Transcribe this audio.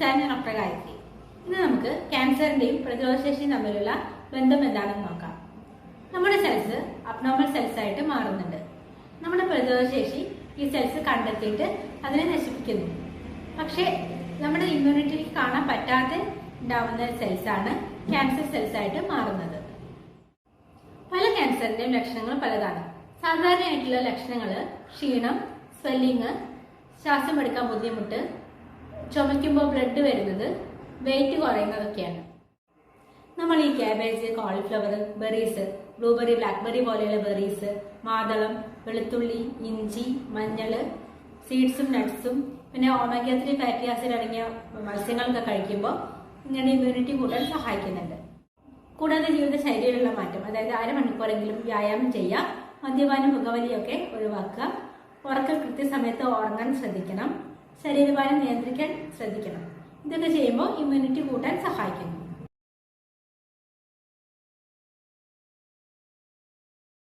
നമസ്കാരം ഞാൻ ഡോക്ടർ ഇന്ന് നമുക്ക് ക്യാൻസറിന്റെയും പ്രതിരോധശേഷിയും തമ്മിലുള്ള ബന്ധം എന്താണെന്ന് നോക്കാം. നമ്മുടെ സെൽസ് അബ്നോർമൽ സെൽസ് ആയിട്ട് മാറുന്നുണ്ട്. നമ്മുടെ പ്രതിരോധശേഷി ഈ സെൽസ് കണ്ടെത്തിയിട്ട് അതിനെ നശിപ്പിക്കുന്നു. പക്ഷേ നമ്മുടെ ഇമ്മ്യൂണിറ്റിക്ക് കാണാൻ പറ്റാതെ ഉണ്ടാവുന്ന സെൽസ് ആണ് ക്യാൻസർ സെൽസ് ആയിട്ട് മാറുന്നത്. പല ക്യാൻസറിന്റെയും ലക്ഷണങ്ങൾ പലതാണ്. സാധാരണയായിട്ടുള്ള ലക്ഷണങ്ങൾ ക്ഷീണം സ്വെല്ലിങ് ശ്വാസം എടുക്കാൻ ബുദ്ധിമുട്ട് ചുമയ്ക്കുമ്പോൾ ബ്ലഡ് വരുന്നത് വെയിറ്റ് കുറയുന്നതൊക്കെയാണ്. നമ്മൾ ഈ cabbage cauliflower berries blueberry blackberry പോലെയുള്ള ബെറീസ് മാതളം വെളുത്തുള്ളി ഇഞ്ചി മഞ്ഞൾ സീഡ്സും നട്ട്സും പിന്നെ ഒമേഗ ത്രീ ഫാറ്റി ആസിഡ് അടങ്ങിയ മത്സ്യങ്ങളൊക്കെ കഴിക്കുമ്പോൾ ഇങ്ങനെ ഇമ്മ്യൂണിറ്റി കൂടാൻ സഹായിക്കുന്നുണ്ട്. കൂടാതെ ജീവിതശൈലിയിലുള്ള മാറ്റം അതായത് അരമണിക്കൂറെങ്കിലും വ്യായാമം ചെയ്യുക മദ്യപാനം പുകവലിയൊക്കെ ഒഴിവാക്കുക ഉറക്കം കൃത്യസമയത്ത് ഉറങ്ങാൻ ശ്രദ്ധിക്കണം. ശരീരഭാരം നിയന്ത്രിക്കാൻ ശ്രദ്ധിക്കണം. ഇതൊക്കെ ചെയ്യുമ്പോൾ ഇമ്മ്യൂണിറ്റി കൂട്ടാൻ സഹായിക്കുന്നു.